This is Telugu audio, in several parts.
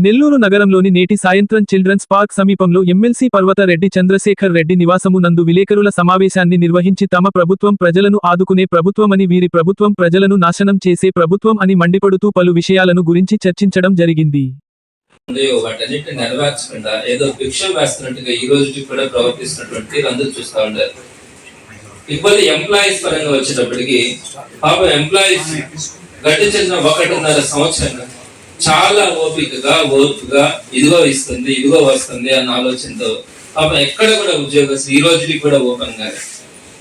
నెల్లూరు నగరంలోని నేటి సాయంత్రం చిల్డ్రన్స్ పార్క్ సమీపంలో ఎమ్మెల్సీ పర్వత రెడ్డి చంద్రశేఖర్ రెడ్డి నివాసము నందు విలేకరుల సమావేశాన్ని నిర్వహించి తమ ప్రభుత్వం ప్రజలను ఆదుకునే ప్రభుత్వమని వీరి ప్రభుత్వం ప్రజలను నాశనం చేసే ప్రభుత్వం అని మండిపడుతూ పలు విషయాలను గురించి చర్చించడం జరిగింది. ఏదో ఈ కూడా ప్రవర్తిస్తున్నటువంటి అందరూ ఉంటారు ఎంప్లాయీస్ పరంగా వచ్చేటప్పటికి పాపం ఎంప్లాయీస్ గడిచిన ఒకటిన్నర సంవత్సరంగా చాలా ఓపికగా ఓర్పుగా ఇదిగో ఇస్తుంది ఇదిగో వస్తుంది అన్న ఆలోచనతో పాపం ఎక్కడ కూడా ఉద్యోగస్తులు ఈ రోజుకి కూడా ఓపెన్గా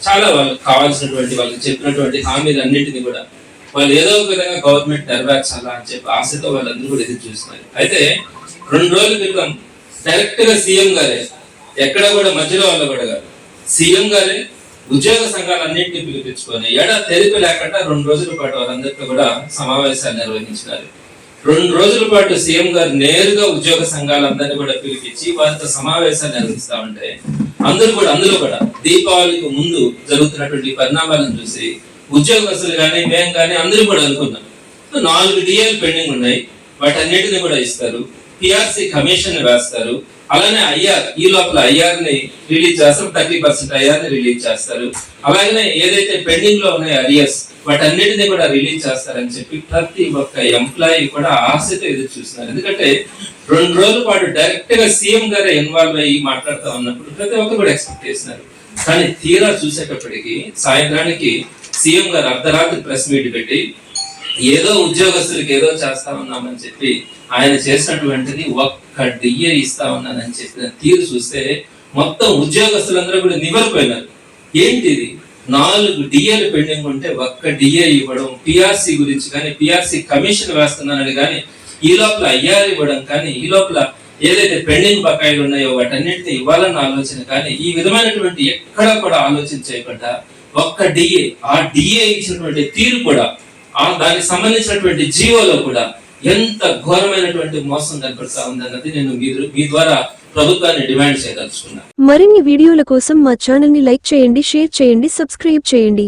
చాలా వాళ్ళకి కావాల్సినటువంటి వాళ్ళకి చెప్పినటువంటి హామీలన్నింటినీ కూడా వాళ్ళు ఏదో ఒక విధంగా గవర్నమెంట్ నెరవేర్చాలా అని చెప్పి ఆశతో వాళ్ళందరూ కూడా ఎదురు చూస్తున్నారు. అయితే రెండు రోజుల క్రితం డైరెక్ట్గా సీఎం గారే ఎక్కడ కూడా మధ్యలో వాళ్ళు కూడా కాదు. సీఎం గారే ఉద్యోగ సంఘాలన్నింటినీ పిలిపించుకొని ఎడ తెలిపి లేకుండా రెండు రోజుల పాటు వాళ్ళందరితో కూడా సమావేశాలు నిర్వహించినారు. రెండు రోజుల పాటు సీఎం గారు నేరుగా ఉద్యోగ సంఘాలందరినీ కూడా పిలిపించి వారితో సమావేశాలు నిర్వహిస్తా ఉంటే అందరూ కూడా అందులో కూడా దీపావళికి ముందు జరుగుతున్నటువంటి పరిణామాలను చూసి ఉద్యోగస్తులు కానీ మేము కానీ అందరూ కూడా అనుకున్నాం. నాలుగు డిఏలు పెండింగ్ ఉన్నాయి. వాటన్నిటిని కూడా ఇస్తారు. పిఆర్సీ కమిషన్ వేస్తారు. అలానే ఐఆర్ ఈ లోపల ఐఆర్ని రిలీజ్ చేస్తారు. థర్టీ పర్సెంట్ ఐఆర్ని రిలీజ్ చేస్తారు. అలాగనే ఏదైతే పెండింగ్లో ఉన్నాయి అరియర్స్ వాటన్నిటిని కూడా రిలీజ్ చేస్తారని చెప్పి ప్రతి ఒక్క ఎంప్లాయీ కూడా ఆశతో ఎదురు చూస్తున్నారు. ఎందుకంటే రెండు రోజుల పాటు డైరెక్ట్గా సీఎం గారు ఇన్వాల్వ్ అయ్యి మాట్లాడుతూ ఉన్నప్పుడు ప్రతి ఒక్కరు కూడా ఎక్స్పెక్ట్ చేస్తున్నారు. కానీ తీరా చూసేటప్పటికి సాయంత్రానికి సీఎం గారు అర్ధరాత్రి ప్రెస్ మీట్ పెట్టి ఏదో ఉద్యోగస్తులకు ఏదో చేస్తా ఉన్నామని చెప్పి ఆయన చేసినటువంటిది ఒక్క డిఏ ఇస్తా ఉన్నానని చెప్పిన తీరు చూస్తే మొత్తం ఉద్యోగస్తులందరూ కూడా నివరిపోయినారు ఏంటిది? నాలుగు డిఏలు పెండింగ్ ఉంటే ఒక్క డిఏ ఇవ్వడం పిఆర్సీ గురించి కానీ పిఆర్సీ కమిషన్ వేస్తున్నానని కానీ ఈ లోపల ఐఆర్ ఇవ్వడం కానీ ఈ లోపల ఏదైతే పెండింగ్ బకాయిలు ఉన్నాయో వాటన్నిటిని ఇవ్వాలన్న ఆలోచన కానీ ఈ విధమైనటువంటి ఎక్కడా కూడా ఆలోచన చేయకుండా ఒక్క డిఏ ఆ డిఏ ఇచ్చినటువంటి తీరు కూడా ఆ దానికి సంబంధించినటువంటి జీవోలో కూడా ఎంత ఘోరమైనటువంటి మోసం కనపడతా ఉందన్నది నేను మీ ద్వారా ప్రభుత్వాన్ని డిమాండ్ చేయదలుచుకున్నాను. మరిన్ని వీడియోల కోసం మా ఛానల్ని లైక్ చేయండి షేర్ చేయండి సబ్స్క్రైబ్ చేయండి.